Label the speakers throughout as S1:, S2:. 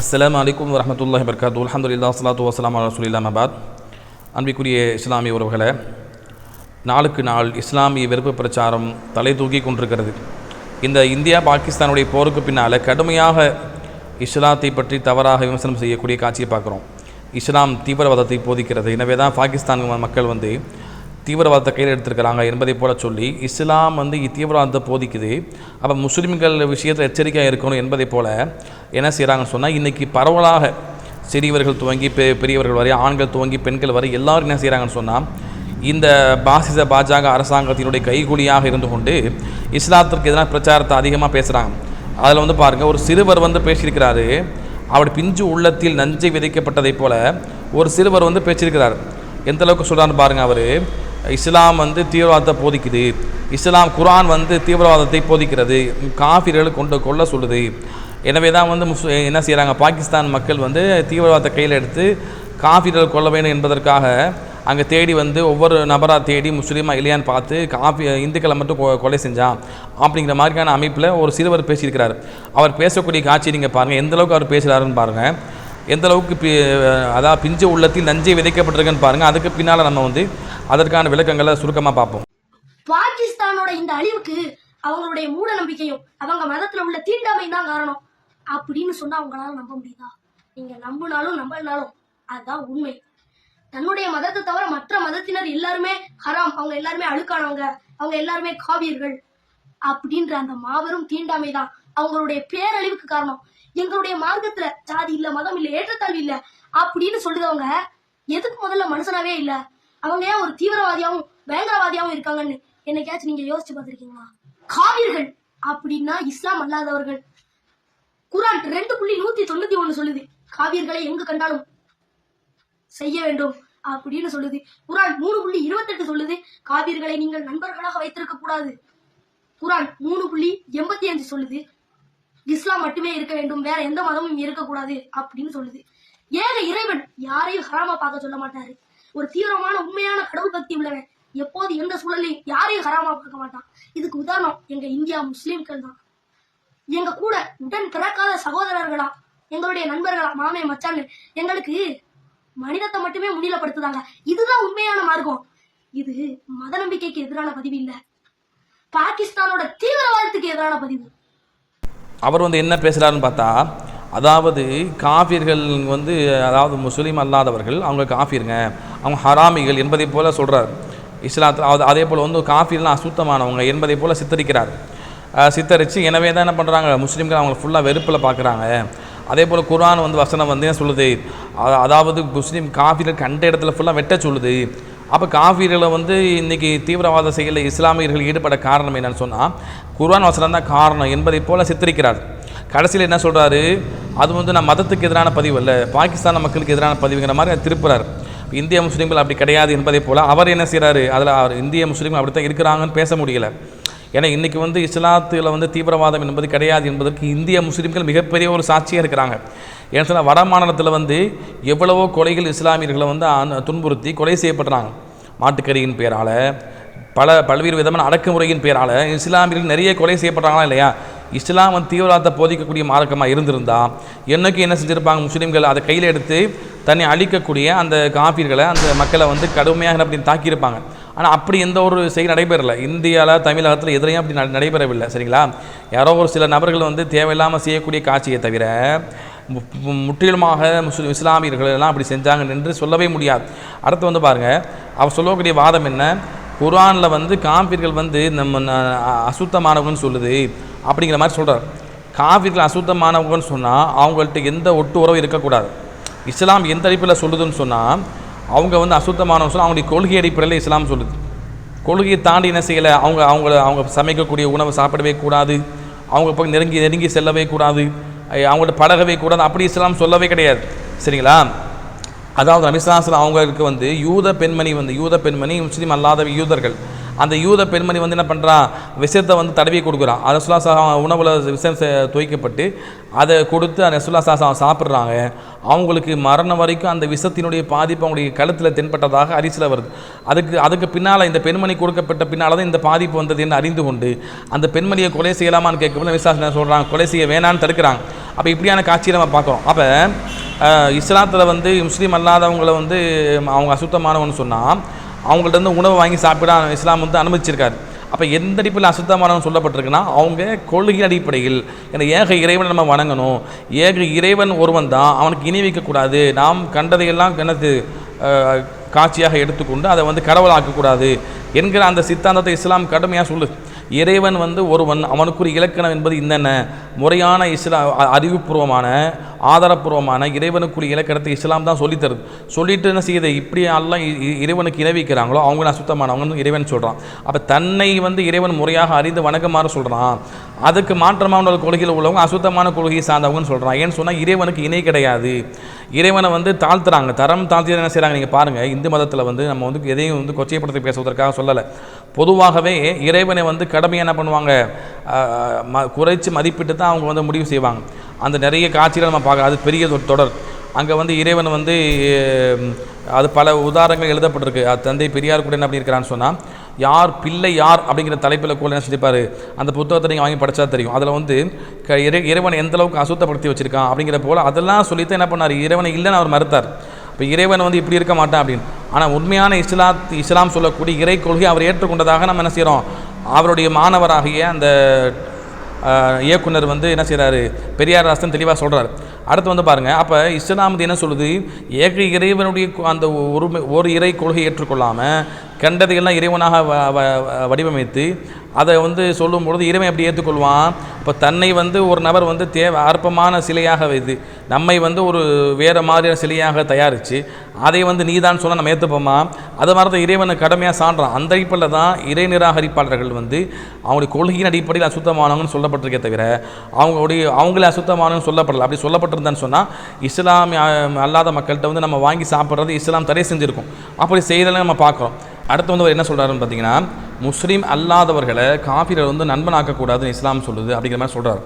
S1: அஸ்லாம் அலைக்கும் வரமத்துல்லாஹி வபரகாத்து அல்ஹம்துலில்லாஹ் ஸலாத்து வஸலாமு அலா ரசூலில்லாஹ் மபாத் அன்பிக்குரிய இஸ்லாமிய உறவுகளை நாளுக்கு நாள் இஸ்லாமிய வெறுப்பு பிரச்சாரம் தலை தூக்கி கொண்டிருக்கிறது. இந்த இந்தியா பாகிஸ்தானுடைய போருக்கு பின்னால் கடுமையாக இஸ்லாத்தை பற்றி தவறாக விமர்சனம் செய்யக்கூடிய காட்சியை பார்க்குறோம். இஸ்லாம் தீவிரவாதத்தை போதிக்கிறது. எனவே தான் பாகிஸ்தான் மக்கள் வந்து தீவிரவாதத்தை கையில் எடுத்திருக்கிறாங்க என்பதை போல சொல்லி இஸ்லாம் வந்து தீவிரவாதத்தை போதிக்குது. அப்போ முஸ்லீம்கள் விஷயத்தில் எச்சரிக்கையாக இருக்கணும் என்பதை போல என்ன செய்கிறாங்கன்னு சொன்னால் இன்றைக்கி பரவலாக சிறியவர்கள் துவங்கி பெ பெரியவர்கள் வரை ஆண்கள் துவங்கி பெண்கள் வரை எல்லோரும் என்ன செய்கிறாங்கன்னு சொன்னால் இந்த பாசிச பாஜக அரசாங்கத்தினுடைய கைகூலியாக இருந்து கொண்டு இஸ்லாத்திற்கு எதிரான பிரச்சாரத்தை அதிகமாக பேசுகிறாங்க அதில் வந்து பாருங்கள் ஒரு சிறுவர் வந்து பேசியிருக்கிறாரு. அவர் பிஞ்சு உள்ளத்தில் நஞ்சை விதைக்கப்பட்டதைப் போல ஒரு சிறுவர் வந்து பேசியிருக்கிறார். எந்த அளவுக்கு சொல்கிறான்னு பாருங்கள் அவர். இஸ்லாம் வந்து தீவிரவாதத்தை போதிக்குது. இஸ்லாம் குரான் வந்து தீவிரவாதத்தை போதிக்கிறது. காஃபிர்கள் கொண்டு கொள்ள சொல்லுது. எனவே தான் வந்து முஸ் என்ன செய்கிறாங்க பாகிஸ்தான் மக்கள் வந்து தீவிரவாதத்தை கையில் எடுத்து காஃபிர்கள் கொள்ள வேண்டும் என்பதற்காக அங்கே தேடி வந்து ஒவ்வொரு நபராக தேடி முஸ்லீமாக இல்லையான்னு பார்த்து காஃபி இந்துக்களை மட்டும் கொ கொலை செஞ்சான். அப்படிங்கிற மாதிரியான அமைப்பில் ஒரு சிறுவர் பேசியிருக்கிறார். அவர் பேசக்கூடிய காட்சி நீங்கள் பாருங்கள் எந்த அளவுக்கு அவர் பேசுகிறாருன்னு பாருங்கள் எந்த அளவுக்கு பி அதாவது பிஞ்சு உள்ளத்தில் நஞ்சை விதைக்கப்பட்டிருக்குன்னு பாருங்கள் அதுக்கு பின்னால் நம்ம வந்து அதற்கான விளக்கங்களை சுருக்கமாக பார்ப்போம்.
S2: பாகிஸ்தானோட இந்த அழிவுக்கு அவங்களுடைய மூட நம்பிக்கையும் அவங்க மதத்தில் உள்ள தீண்டாமை தான் காரணம். அப்படின்னு சொன்னால் அவங்களால நம்ப முடியுதா? நீங்கள் நம்பினாலும் நம்பினாலும் அதுதான் உண்மை. தன்னுடைய மதத்தை தவிர மற்ற மதத்தினர் எல்லாருமே ஹராம். அவங்க எல்லாருமே அழுக்கானவங்க. அவங்க எல்லாருமே காவியர்கள். அப்படின்ற அந்த மாபெரும் தீண்டாமைதான் அவங்களுடைய பேரழிவுக்கு காரணம். எங்களுடைய மார்க்கத்துல ஜாதி இல்ல மதம் இல்ல ஏற்றத்தாழ்வு இல்ல அப்படின்னு சொல்லுதவங்க எதுக்கு முதல்ல மனுஷனாவே இல்ல? அவங்க ஏன் ஒரு தீவிரவாதியாவும் பயங்கரவாதியாவும் இருக்காங்கன்னு என்னைக்காச்சும் நீங்க யோசிச்சு பார்த்திருக்கீங்களா? காவிர்கள் அப்படின்னா இஸ்லாம் அல்லாதவர்கள். குரான் ரெண்டு புள்ளி நூத்தி தொண்ணூத்தி ஒண்ணு சொல்லுது. காவியர்களை எங்கு கண்டாலும் செய்ய வேண்டும் அப்படின்னு சொல்லுது. குரான் மூணு புள்ளி இருபத்தெட்டு சொல்லுது. காவியர்களை நீங்கள் நண்பர்களாக வைத்திருக்க கூடாது. குரான் மூணு புள்ளி எண்பத்தி அஞ்சு சொல்லுது. இஸ்லாம் மட்டுமே இருக்க வேண்டும் வேற எந்த மதமும் இருக்கக்கூடாது அப்படின்னு சொல்லுது. ஏக இறைவன் யாரையும் ஹராமா பார்க்க சொல்ல மாட்டாரு. ஒரு தீவிரமான உண்மையான கடவுள் பக்தி உள்ளவன் எப்போது எந்த சூழலையும் யாரையும் ஹராமா பார்க்க மாட்டான். இதுக்கு உதாரணம் எங்க இந்தியா முஸ்லீம்கள் தான். எங்க கூட உடன் பிறக்காத சகோதரர்களா எங்களுடைய நண்பர்களா மாமே மச்சான்னு எங்களுக்கு மனிதத்தை மட்டுமே முன்னிலைப்படுத்துதாங்க இதுதான் உண்மையான மார்க்கம். இது மத நம்பிக்கைக்கு எதிரான பதிவு இல்லை. பாகிஸ்தானோட தீவிரவாதத்துக்கு எதிரான பதிவு.
S1: அவர் வந்து என்ன பேசுகிறாருன்னு பார்த்தா அதாவது காஃபியர்கள் வந்து அதாவது முஸ்லீம் அல்லாதவர்கள் அவங்க காஃபிருங்க அவங்க ஹராமிகள் என்பதை போல சொல்கிறார் இஸ்லாத்தில் அது அதே போல் வந்து காஃபிர்லாம் அசுத்தமானவங்க என்பதை போல் சித்தரிக்கிறார். சித்தரித்து எனவே தான் என்ன பண்ணுறாங்க முஸ்லீம்கள் அவங்க ஃபுல்லாக வெறுப்பில் பார்க்குறாங்க அதே போல் குரான் வந்து வசனம் வந்து என்ன சொல்லுது? அதாவது முஸ்லீம் காஃபிகள் கண்ட இடத்துல ஃபுல்லாக வெட்ட சொல்லுது. அப்போ காவிரியில் வந்து இன்றைக்கி தீவிரவாத செயலில் இஸ்லாமியர்கள் ஈடுபட காரணம் என்னன்னு சொன்னால் குர்வான் வசனம் தான் காரணம் என்பதை போல சித்தரிக்கிறார். கடைசியில் என்ன சொல்கிறாரு அது வந்து நான் மதத்துக்கு எதிரான பதிவு இல்லை பாகிஸ்தான் மக்களுக்கு எதிரான பதிவுங்கிற மாதிரி திருப்புறார். இந்திய முஸ்லீம்கள் அப்படி கிடையாது என்பதை போல் அவர் என்ன செய்கிறாரு அதில் அவர் இந்திய முஸ்லீம்கள் அப்படி தான் இருக்கிறாங்கன்னு பேச முடியல. ஏன்னா இன்றைக்கி வந்து இஸ்லாத்தில் வந்து தீவிரவாதம் என்பது கிடையாது என்பதற்கு இந்திய முஸ்லீம்கள் மிகப்பெரிய ஒரு சாட்சியாக இருக்கிறாங்க. ஏன்னு சொன்னால் வட மாநிலத்தில் வந்து எவ்வளவோ கொலைகள் இஸ்லாமியர்களை வந்து துன்புறுத்தி கொலை செய்யப்படுறாங்க மாட்டுக்கறியின் பெயரால் பல பல்வேறு விதமான அடக்குமுறையின் பெயரால் இஸ்லாமியர்கள் நிறைய கொலை செய்யப்படுறாங்களா இல்லையா? இஸ்லாம் வந்து தீவிரவாதத்தை போதிக்கக்கூடிய மார்க்கமாக இருந்திருந்தால் என்னைக்கு என்ன செஞ்சுருப்பாங்க முஸ்லீம்கள்? அதை கையில் எடுத்து தன்னை அழிக்கக்கூடிய அந்த காப்பீர்களை அந்த மக்களை வந்து கடுமையாக அப்படி தாக்கியிருப்பாங்க. ஆனால் அப்படி எந்த ஒரு செயல் நடைபெறலை. இந்தியாவில் தமிழகத்தில் எதிரையும் அப்படி நடைபெறவில்லை. சரிங்களா? யாரோ ஒரு சில நபர்கள் வந்து தேவையில்லாமல் செய்யக்கூடிய காட்சியை தவிர முற்றிலுமாக முஸ்லிம் இஸ்லாமியர்கள் எல்லாம் அப்படி செஞ்சாங்க என்று சொல்லவே முடியாது. அடுத்து வந்து பாருங்கள் அவர் சொல்லக்கூடிய வாதம் என்ன? குர்ஆனில் வந்து காம்பீர்கள் வந்து நம்ம அசுத்தமானவங்கன்னு சொல்லுது. அப்படிங்கிற மாதிரி சொல்கிறார் காவிர்கள் அசுத்தமானவங்கன்னு சொன்னால் அவங்கள்ட்ட எந்த ஒட்டு உறவு இருக்கக்கூடாது. இஸ்லாம் எந்த அடிப்படையில் சொல்லுதுன்னு சொன்னால் அவங்க வந்து அசுத்தமானவங்க சொன்னால் அவங்களுடைய கொள்கை அடிப்படையில் இஸ்லாம் சொல்லுது. கொள்கையை தாண்டி என்ன செய்யலை? அவங்க அவங்கள அவங்க சமைக்கக்கூடிய உணவை சாப்பிடவே கூடாது. அவங்க போய் நெருங்கி நெருங்கி செல்லவே கூடாது. அவங்கள்ட்ட பழகவே கூடாது. அப்படி இஸ்லாம் சொல்லவே கிடையாது. சரிங்களா? அதாவது நபிசாசனம் அவங்களுக்கு வந்து யூத பெண்மணி வந்து யூத பெண்மணி முஸ்லீம் அல்லாத யூதர்கள் அந்த யூத பெண்மணி வந்து என்ன பண்ணுறான் விஷத்தை வந்து தடவி கொடுக்குறான் ரசுல்லா சா உணவில் விஷம் துவைக்கப்பட்டு அதை கொடுத்து அந்த ரசுல்லா சா சாப்பிட்றாங்க. அவங்களுக்கு மரணம் வரைக்கும் அந்த விஷத்தினுடைய பாதிப்பு அவங்களுடைய கழுத்தில் தென்பட்டதாக அரிசில் வருது. அதுக்கு அதுக்கு பின்னால் இந்த பெண்மணி கொடுக்கப்பட்ட பின்னால் தான் இந்த பாதிப்பு வந்தது என்று அறிந்து கொண்டு அந்த பெண்மணியை கொலை செய்யலாமான்னு கேட்கும்போது விசாரணை சொல்கிறாங்க கொலை செய்ய வேணான்னு தடுக்கிறாங்க. அப்போ இப்படியான காட்சியை நம்ம பார்க்குறோம். அப்போ இஸ்லாத்தில் வந்து முஸ்லீம் அல்லாதவங்களை வந்து அவங்க அசுத்தமானவன்னு சொன்னால் அவங்கள்ட்ட இருந்து உணவு வாங்கி சாப்பிட இஸ்லாம் வந்து அனுமதிச்சிருக்காரு. அப்போ எந்த அடிப்பில் அசுத்தமானவன் சொல்லப்பட்டிருக்குன்னா அவங்க கொள்கை அடிப்படையில் ஏன்னா ஏக இறைவனை நம்ம வணங்கணும். ஏக இறைவன் ஒருவன் தான் அவனுக்கு இணை வைக்கக்கூடாது நாம் கண்டதையெல்லாம் எனது காட்சியாக எடுத்துக்கொண்டு அதை வந்து கடவுளாக்கக்கூடாது என்கிற அந்த சித்தாந்தத்தை இஸ்லாம் கடுமையாக சொல்லுது இறைவன் வந்து ஒருவன் அவனுக்குரிய இலக்கணம் என்பது என்னென்ன முறையான இஸ்லா அ- அறிவுபூர்வமான ஆதாரப்பூர்வமான இறைவனுக்குரிய இலக்கணத்தை இஸ்லாம் தான் சொல்லித் தருது. சொல்லிட்டு என்ன செய்யுது? இப்படி எல்லாம் இ- இறைவனுக்கு இணை வைக்கிறாங்களோ அவங்க அசுத்தமானவங்கன்னு இறைவன் சொல்கிறான் அப்போ தன்னை வந்து இறைவன் முறையாக அறிந்து வணக்கமாறு சொல்கிறான் அதுக்கு மாற்றமான ஒரு கொள்கையில் உள்ளவங்க அசுத்தமான கொள்கையை சார்ந்தவங்கன்னு சொல்கிறான் ஏன்னு சொன்னால் இறைவனுக்கு இணை கிடையாது. இறைவனை வந்து தாழ்த்துறாங்க. தரம் தாழ்த்தி என்ன செய்கிறாங்க நீங்கள் பாருங்கள் இந்து மதத்தில் வந்து நம்ம வந்து எதையும் வந்து கொச்சைப்படுத்தி பேசுவதற்காக சொல்லலை. பொதுவாகவே இறைவனை வந்து கடமையாக என்ன பண்ணுவாங்க? ம குறைச்சி மதிப்பிட்டு தான் அவங்க வந்து முடிவு செய்வாங்க. அந்த நிறைய காட்சிகளை நம்ம பார்க்க அது பெரிய தொடர். அங்கே வந்து இறைவன் வந்து அது பல உதாரணங்கள் எழுதப்பட்டிருக்கு. அது தந்தை பெரியார் கூட என்ன பண்ணியிருக்கிறான்னு சொன்னால் யார் பிள்ளை யார்? அப்படிங்கிற தலைப்பில் கூட என்ன செஞ்சிருப்பாரு? அந்த புத்தகத்தை நீங்கள் வாங்கி படித்தா தெரியும். அதில் வந்து க இறை இறைவனை எந்தளவுக்கு அசுத்தப்படுத்தி வச்சிருக்கான் அப்படிங்கிற போல் அதெல்லாம் சொல்லித்தான் என்ன பண்ணார்? இறைவனை இல்லைன்னு அவர் மறுத்தார். இப்போ இறைவன் வந்து இப்படி இருக்க மாட்டான் அப்படின்னு. ஆனால் உண்மையான இஸ்லாத் இஸ்லாம் சொல்லக்கூடிய இறை கொள்கை அவர் ஏற்றுக்கொண்டதாக நம்ம என்ன செய்கிறோம் அவருடைய மாணவராகிய அந்த இயக்குனர் வந்து என்ன செய்கிறாரு பெரியார் ராசன் தெளிவாக சொல்கிறார் அடுத்து வந்து பாருங்கள் அப்போ இஸ்லாம் என்ன சொல்லுது? ஏக இறைவனுடைய அந்த ஒரு ஒரு இறை கொள்கை ஏற்றுக்கொள்ளாமல் கண்டதையெல்லாம் இறைவனாக வ வ- வடிவமைத்து அதை வந்து சொல்லும் பொழுது இறைவன் எப்படி ஏற்றுக்கொள்வான். இப்போ தன்னை வந்து ஒரு நபர் வந்து தேவை அற்பமான சிலையாக வைத்து நம்மை வந்து ஒரு வேறு மாதிரியான சிலையாக தயாரித்து அதை வந்து நீதான் சொன்னால் நம்ம ஏற்றுப்போமா அது மாதிரி தான் இறைவனை கடமையாக சான்றான். அந்த அடிப்படையில் தான் இறை நிராகரிப்பாளர்கள் வந்து அவங்களுடைய கொள்கையின் அடிப்படையில் அசுத்தமானவங்கன்னு சொல்லப்பட்டிருக்கே தவிர அவங்களுடைய அவங்களே அசுத்தமானவங்கன்னு சொல்லப்படல. அப்படி சொல்லப்பட்டிருந்தான்னு சொன்னால் இஸ்லாம் அல்லாத மக்கள்கிட்ட வந்து நம்ம வாங்கி சாப்பிட்றது இஸ்லாம் தடை செஞ்சுருக்கோம். அப்படி செய்தலை நம்ம பார்க்குறோம். அடுத்து வந்து அவர் என்ன சொல்கிறாருன்னு பார்த்தீங்கன்னா முஸ்லீம் அல்லாதவர்களை காஃபிரை வந்து நண்பனாக்கக்கூடாதுன்னு இஸ்லாம் சொல்லுது அப்படிங்கிற மாதிரி சொல்கிறார்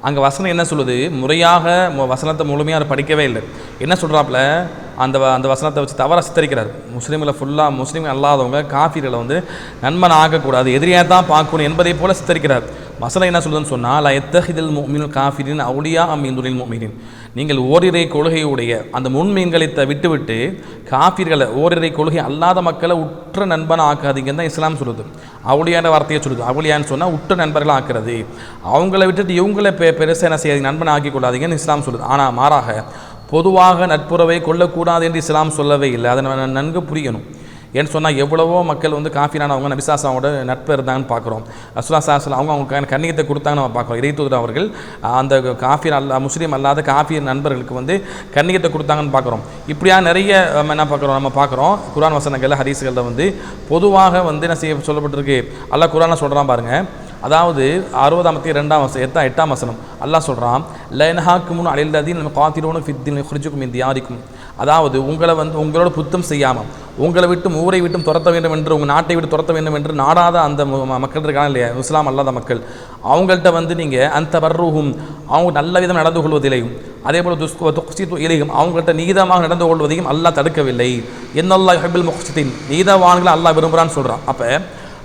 S1: அங்கே வசனம் என்ன சொல்லுது? முறையாக வசனத்தை முழுமையாக அவர் படிக்கவே இல்லை. என்ன சொல்கிறாப்புல அந்த வ- அந்த வசனத்தை வச்சு தவறாக சித்தரிக்கிறார். முஸ்லீம்களை ஃபுல்லாக முஸ்லீம் அல்லாதவங்க காஃபிரில் வந்து நண்பன் ஆகக்கூடாது எதிரியாக தான் பார்க்கணும் என்பதை போல சித்தரிக்கிறார். வசனம் என்ன சொல்லுதுன்னு சொன்னால் எத்தஹிதில் முமின் காஃபிரின் அவுடியா அம்மீந்துரில் முமினின் நீங்கள் ஓரிரை கொள்கையுடைய அந்த முன்மீன்களை த விட்டுவிட்டு காஃபிர்களை ஓரிரை கொள்கை அல்லாத மக்களை உற்ற நண்பன் ஆக்காதீங்கன்னு தான் இஸ்லாம் சொல்லுது. அவுளியான வார்த்தையை சொல்லுது. அவுளியான்னு சொன்னால் உற்ற நண்பர்கள் ஆக்குறது. அவங்கள விட்டுட்டு இவங்களை பெ பெருசாக என்ன செய்யாது நண்பன் ஆக்கி கொள்ளாதீங்கன்னு இஸ்லாம் சொல்லுது. ஆனால் மாறாக பொதுவாக நட்புறவை கொள்ளக்கூடாது என்று இஸ்லாம் சொல்லவே இல்லை. அதை நன்கு புரியணும். ஏன்னு சொன்னால் எவ்வளவோ மக்கள் வந்து காஃபினானவங்க நபிசாசாவோட நட்பு இருந்தாங்கன்னு பார்க்குறோம் அசுலா சாஸ்லாம் அவங்க அவங்க கண்ணியத்தை கொடுத்தாங்கன்னு நம்ம பார்க்குறோம் இறைத்தூதர் அவர்கள் அந்த காஃபி அல்லா முஸ்லீம் அல்லாத காஃபி நண்பர்களுக்கு வந்து கண்ணியத்தை கொடுத்தாங்கன்னு பார்க்குறோம் இப்படியா நிறைய நம்ம என்ன பார்க்குறோம் நம்ம பார்க்குறோம் குரான் வசனங்கள் ஹதீஸ்களில் வந்து பொதுவாக வந்து என்ன செய்ய சொல்லப்பட்டிருக்கு? அல்லாஹ் குரானை சொல்கிறான் பாருங்கள் அதாவது அறுபதாம் தேதி ரெண்டாம் வசனம் எட்டாம் எட்டாம் வசனம். அல்லாஹ் சொல்கிறான் லைனஹாக்குமுன் அழில்லாதீன் நம்ம காத்திரோனு ஃபித்தின் குறிச்சுக்கும் இந்த யாரிக்கும் அதாவது உங்களை வந்து உங்களோட புத்தம் செய்யாமல் உங்களை விட்டும் ஊரை விட்டும் துரத்த வேண்டும் என்று உங்கள் நாட்டை விட்டு துரத்த வேண்டும் என்று நாடாத அந்த மக்கள் இருக்காங்க இல்லையா? இஸ்லாம் அல்லாத மக்கள். அவங்கள்ட்ட வந்து நீங்கள் அந்த வர்றூகும் அவங்க நல்ல விதம் நடந்து கொள்வதில்லையும் அதே போல் துஸ்கு துக்சி இலையும் அவங்கள்ட்ட நீதமாக நடந்து கொள்வதையும் அல்லாஹ் தடுக்கவில்லை. என்னல்லா ஹபில் முக்சித்தின் நீதவான்களை அல்லாஹ் விரும்புகிறான்னு சொல்கிறான் அப்போ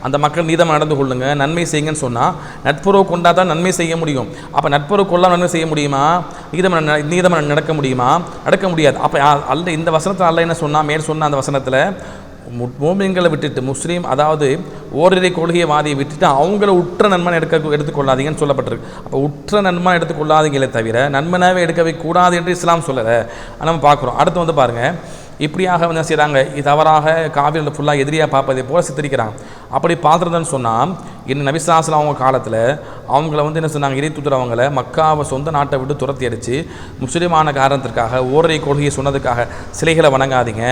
S1: அந்த மக்கள் நீதமாக நடந்து கொள்ளுங்க நன்மை செய்யுங்கன்னு சொன்னால் நட்புறவு கொண்டா தான் நன்மை செய்ய முடியும். அப்போ நட்புறவு கொள்ளாமல் நன்மை செய்ய முடியுமா? நீதமாக ந- நடக்க முடியுமா? நடக்க முடியாது. அப்போ அல்ல இந்த வசனத்தில் அல்ல என்ன சொன்னால் மேல் சொன்ன அந்த வசனத்தில் மோமியங்களை விட்டுட்டு முஸ்லீம் அதாவது ஓரிரை கொள்கையை வாதியை விட்டுட்டு அவங்கள உற்ற நண்பன் எடுக்க எடுத்துக்கொள்ளாதீங்கன்னு சொல்லப்பட்டிருக்கு. அப்போ உற்ற நன்மை எடுத்துக்கொள்ளாதீங்களே தவிர நன்மனாகவே எடுக்கவே கூடாது என்று இஸ்லாம் சொல்லலை. நம்ம பார்க்குறோம். அடுத்து வந்து பாருங்கள் இப்படியாக வந்து என்ன செய்கிறாங்க இது தவறாக காவிரியில் ஃபுல்லாக எதிரியாக பார்ப்பதை போல சித்தரிக்கிறாங்க அப்படி பார்த்துருந்தேன்னு சொன்னால் இன்னும் நபிசாசில் அவங்க காலத்தில் அவங்கள வந்து என்ன சொன்னாங்க? இறை தூதரவங்களை மக்காவை சொந்த நாட்டை விட்டு துரத்தி அடித்து முஸ்லீமான காரணத்திற்காக ஓரரை கொள்கையை சொன்னதுக்காக சிலைகளை வணங்காதீங்க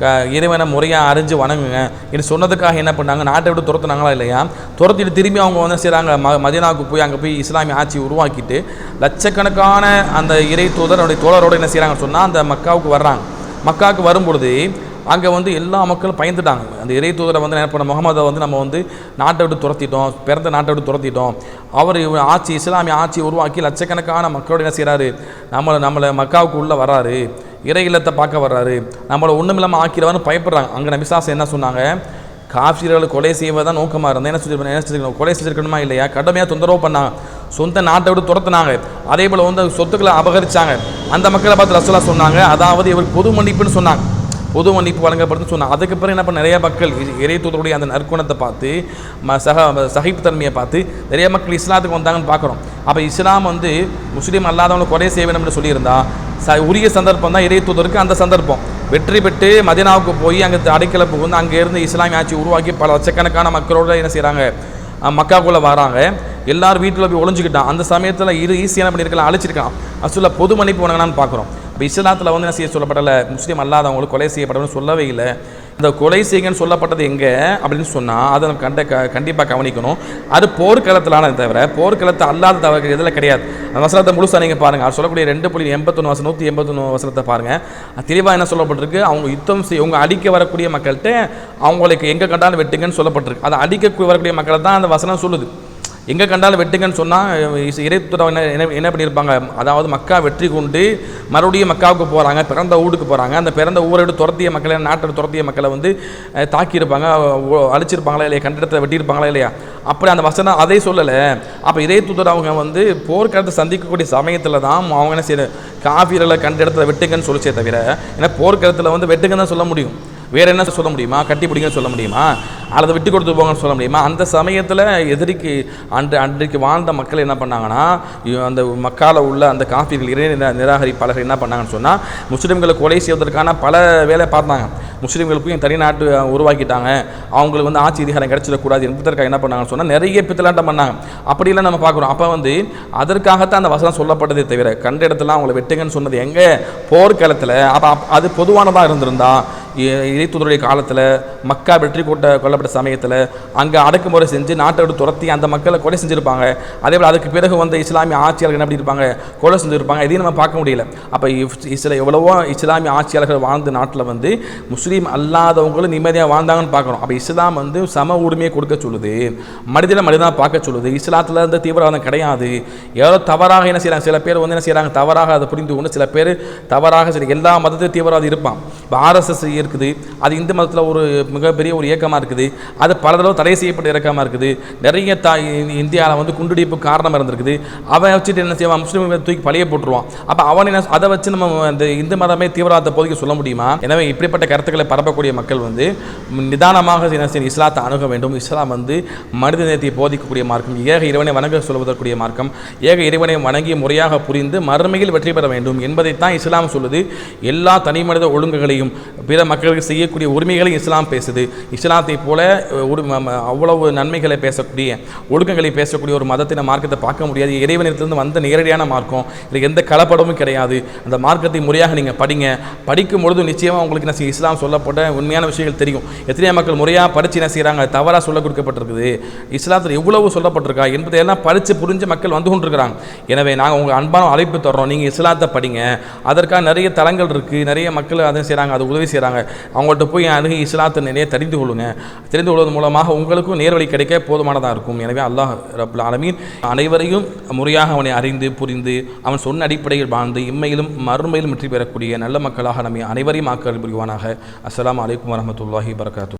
S1: க இறைவனை முறையாக அறிஞ்சு வணங்குங்க இது சொன்னதுக்காக என்ன பண்ணாங்க? நாட்டை விட்டு துரத்துனாங்களா இல்லையா? துரத்திட்டு திரும்பி அவங்க வந்து செய்கிறாங்க ம மதீனாவுக்கு போய் அங்கே போய் இஸ்லாமிய ஆட்சி உருவாக்கிட்டு லட்சக்கணக்கான அந்த இறை தூதர் அவருடைய தோழரோடு என்ன செய்கிறாங்கன்னு சொன்னால் அந்த மக்காவுக்கு வர்றாங்க. மக்காவுக்கு வரும்பொழுது அங்கே வந்து எல்லா மக்களும் பயந்துட்டாங்க. அந்த இறை தூதரை வந்து என்ன பண்ண முகமதை வந்து நம்ம வந்து நாட்டை விட்டு துரத்திட்டோம். பிறந்த நாட்டை விட்டு துரத்திட்டோம். அவர் ஆட்சி இஸ்லாமிய ஆட்சி உருவாக்கி லட்சக்கணக்கான மக்களோட என்ன செய்கிறாரு நம்மளை நம்மளை மக்காவுக்கு உள்ளே வராரு இறை இல்லத்தை பார்க்க வர்றாரு. நம்மளை ஒன்றுமில்லாமல் ஆக்கிடுவான்னு பயப்படுறாங்க. அங்கே நபிசாசம் என்ன சொன்னாங்க? காஃபியர்களை கொலை செய்வதான் நோக்கமாக இருந்தேன் என்ன சொல்லி என்ன செஞ்சுக்கணும் கொலை செஞ்சுருக்கணுமா இல்லையா? கடுமையாக தொந்தரவு பண்ணாங்க. சொந்த நாட்டை விட்டு துரத்துனாங்க. அதே போல் வந்து சொத்துக்களை அபகரிச்சாங்க. அந்த மக்களை பார்த்து ரசோலா சொன்னாங்க அதாவது இவர் பொது மன்னிப்புன்னு சொன்னாங்க. பொது மன்னிப்பு வழங்கப்படுதுன்னு சொன்னாங்க. அதுக்கு பிறகு என்ன பண்ண நிறைய மக்கள் இ- இறை தூதருடைய அந்த நற்குணத்தை பார்த்து ம சக சகிப்புத்தன்மையை பார்த்து நிறைய மக்கள் இஸ்லாத்துக்கு வந்தாங்கன்னு பார்க்குறோம் அப்போ இஸ்லாம் வந்து முஸ்லீம் அல்லாதவங்களை குறைய செய்ய வேணும்னு சொல்லியிருந்தா ச உரிய சந்தர்ப்பம் தான் இறை தூதருக்கு அந்த சந்தர்ப்பம். வெற்றி பெற்று மதினாவுக்கு போய் அங்கே அடைக்கலை புகுந்து அங்கே இருந்து இஸ்லாமிய ஆட்சி உருவாக்கி பல லட்சக்கணக்கான மக்களோட என்ன செய்கிறாங்க மக்காக்குள்ளே வராங்க. எல்லார் வீட்டில் போய் ஒளிஞ்சுக்கிட்டான். அந்த சமயத்தில் இரு ஈஸியான பண்ணியிருக்கலாம் அழிச்சிருக்கான் அசுல பொது மன்னிப்பு வணங்கினான்னு பார்க்குறோம். இப்போ இஸ்லாத்தில் வந்து என்ன செய்ய சொல்லப்படலை? முஸ்லீம் அல்லாதவங்களுக்கு கொலை செய்யப்படணும்னு சொல்லவே இல்லை. இந்த கொலை செய்யுங்கன்னு சொல்லப்பட்டது எங்கே? அப்படின்னு சொன்னால் அதை நம்ம கண்ட க கண்டிப்பாக கவனிக்கணும். அது போர்க்களத்திலான தவிர போர்க்களத்தை அல்லாத தவிர இதில் கிடையாது. அந்த வசனத்தை முழுசாக நீங்கள் பாருங்கள் அவர் சொல்லக்கூடிய ரெண்டு புள்ளி எண்பத்தொன்று வசனம் நூற்றி எண்பத்தொன்று வசனத்தை பாருங்கள் தெளிவாக என்ன சொல்லப்பட்டிருக்கு? அவங்க யுத்தம் செய்ய அவங்க அடிக்க வரக்கூடிய மக்கள்கிட்ட அவங்களுக்கு எங்கே கண்டாலும் வெட்டுங்கன்னு சொல்லப்பட்டிருக்கு. அதை அடிக்க வரக்கூடிய மக்களை தான் அந்த வசனம் சொல்லுது. எங்கே கண்டாலும் வெட்டுங்கன்னு சொன்னால் இறைத்துறை என்ன என்ன என்ன பண்ணியிருப்பாங்க? அதாவது மக்கா வெற்றி கொண்டு மறுபடியும் மக்காவுக்கு போகிறாங்க பிறந்த ஊருக்கு போகிறாங்க அந்த பிறந்த ஊரை விட்டு துரத்திய மக்களை நாட்டை துரத்திய மக்களை வந்து தாக்கியிருப்பாங்க அழிச்சிருப்பாங்களா இல்லையா? கண்டிடத்தை வெட்டியிருப்பாங்களா இல்லையா? அப்படி அந்த வசனம் அதே சொல்லலை. அப்போ இறை தூதர் அவங்க வந்து போர்க்களத்தை சந்திக்கக்கூடிய சமயத்தில் தான் அவங்க என்ன செய்யற காஃபியர்களை கண்ட இடத்துல வெட்டுங்கன்னு சொல்லிச்சே தவிர ஏன்னா போர்க்களத்தில் வந்து வெட்டுங்கன்னு தான் சொல்ல முடியும். வேற என்ன சொல்ல முடியுமா? கட்டி பிடிங்கன்னு சொல்ல முடியுமா? அல்லது விட்டு கொடுத்து போங்கன்னு சொல்ல முடியுமா? அந்த சமயத்தில் எதிரிக்கு அன்று அன்றைக்கு வாழ்ந்த மக்கள் என்ன பண்ணாங்கன்னா அந்த மக்கால உள்ள அந்த காஃபிகள் இறை நிராகரிப்பாளர்கள் என்ன பண்ணாங்கன்னு சொன்னால் முஸ்லீம்களை கொலை செய்வதற்கான பல வேலை பார்த்தாங்க. முஸ்லீம்களுக்கும் தனி நாட்டு உருவாக்கிட்டாங்க. அவங்களுக்கு வந்து ஆட்சி அதிகாரம் கிடைச்சிடக்கூடாது என்பதற்காக என்ன பண்ணாங்கன்னு சொன்னால் நிறைய பித்தலாட்டம் பண்ணாங்க. அப்படிலாம் நம்ம பார்க்குறோம். அப்போ வந்து அதற்காகத்தான் அந்த வசனம் சொல்லப்பட்டதே தவிர கண்ட இடத்துல அவங்கள வெட்டுங்கன்னு சொன்னது எங்கே? போர்க்களத்தில். அப்போ அது பொதுவானதாக இருந்திருந்தா? இறைத்துதருடைய காலத்தில் மக்கா வெற்றி கூட்ட கொல்லப்பட்ட சமயத்தில் அங்கே அடக்குமுறை செஞ்சு நாட்டை விட்டு துரத்தி அந்த மக்களை கொலை செஞ்சுருப்பாங்க. அதே போல் அதுக்கு பிறகு வந்த இஸ்லாமிய ஆட்சியாளர்கள் என்ன பண்ணியிருப்பாங்க கொலை செஞ்சுருப்பாங்க. இதையும் நம்ம பார்க்க முடியல. அப்போ இஸ்ல எவ்வளவோ இஸ்லாமிய ஆட்சியாளர்கள் வாழ்ந்த நாட்டில் வந்து முஸ்லீம் அல்லாதவங்களும் நிம்மதியாக வாழ்ந்தாங்கன்னு பார்க்குறோம். அப்போ இஸ்லாம் வந்து சம உரிமையை கொடுக்க சொல்லுது. மனிதனை மனிதனாக பார்க்க சொல்லுது. இஸ்லாத்தில் இருந்த தீவிரவாதம் கிடையாது. ஏதோ தவறாக என்ன செய்கிறாங்க சில பேர் வந்து என்ன செய்கிறாங்க தவறாக அதை புரிந்து கொண்டு சில பேர் தவறாக சரி எல்லா மதத்தையும் தீவிரவாதி இருப்பான். இப்போ ஆர்எஸ்எஸ் இருக்குது. அது இந்து மதத்தில் ஒரு மிகப்பெரிய ஒரு இயக்கமாக இருக்குது. அது பல தடவை தடை செய்யப்பட்ட இயக்கமாக இருக்குது. நிறைய தா இந்தியாவில் வந்து குண்டுடிப்பு காரணமாக இருந்திருக்குது. அவன் வச்சுட்டு என்ன செய்வான்? முஸ்லீம் தூக்கி பழைய போட்டுருவான். அப்போ அவன் என்ன அதை வச்சு நம்ம அந்த இந்து மதமே தீவிரவாதத்தை போதிக்க சொல்ல முடியுமா? எனவே இப்படிப்பட்ட கருத்துக்களை பரப்பக்கூடிய மக்கள் வந்து நிதானமாக என்ன செய்யும் இஸ்லாத்தை அணுக வேண்டும். இஸ்லாம் வந்து மனித நேரத்தை போதிக்கக்கூடிய மார்க்கம். ஏக இறைவனை வணங்க சொல்வதற்குரிய மார்க்கம். ஏக இறைவனை வணங்கி முறையாக புரிந்து மறுமையில் வெற்றி பெற வேண்டும் என்பதைத்தான் இஸ்லாம் சொல்லுது. எல்லா தனி மனித ஒழுங்குகளையும் பிற மக்களுக்கு செய்யக்கூடிய உரிமைகளை இஸ்லாம் பேசுது. இஸ்லாத்தை போல ஒரு அவ்வளவு நன்மைகளை பேசக்கூடிய ஒழுக்கங்களை பேசக்கூடிய ஒரு மதத்தின மார்க்கத்தை பார்க்க முடியாது. இறைவனிடத்திலிருந்து வந்த நேரடியான மார்க்கம். இது எந்த கலப்படமும் கிடையாது. அந்த மார்க்கத்தை முறையாக நீங்கள் படிங்க. படிக்கும் பொழுது நிச்சயமாக உங்களுக்கு என்ன இஸ்லாம் சொல்லப்பட்ட உண்மையான விஷயங்கள் தெரியும். எத்தனையோ மக்கள் முறையாக படித்து என்ன செய்கிறாங்க தவறாக சொல்ல கொடுக்கப்பட்டிருக்குது. இஸ்லாத்தில் எவ்வளவு சொல்லப்பட்டிருக்கா? என்பதையெல்லாம் படித்து புரிஞ்சு மக்கள் வந்து கொண்டிருக்கிறாங்க. எனவே நாங்கள் உங்கள் அன்பான அழைப்பு தர்றோம். நீங்கள் இஸ்லாத்தை படிங்க. அதற்காக நிறைய தளங்கள் இருக்குது நிறைய மக்கள் அதை செய்கிறாங்க அதை உதவி செய்கிறாங்க அவங்கள்ட்ட போய் அணுகி இஸ்லாத்தை நிறைய தெரிந்து கொள்ளுங்க. தெரிந்து கொள்வதன் மூலமாக உங்களுக்கும் நேர்வழி கிடைக்க போதுமானதாக இருக்கும். எனவே அல்லாஹ் ரபுல் ஆலமீன் அனைவரையும் முறையாக அவனை அறிந்து புரிந்து அவன் சொன்ன அடிப்படையில் வாழ்ந்து இம்மையிலும் மறுமையிலும் வெற்றி பெறக்கூடிய நல்ல மக்களாக நம்மை அனைவரையும் ஆக்கல் புரிவானாக. அஸ்லாம் வலைக்கம் வரமத்துல்லாஹி வரகாத்து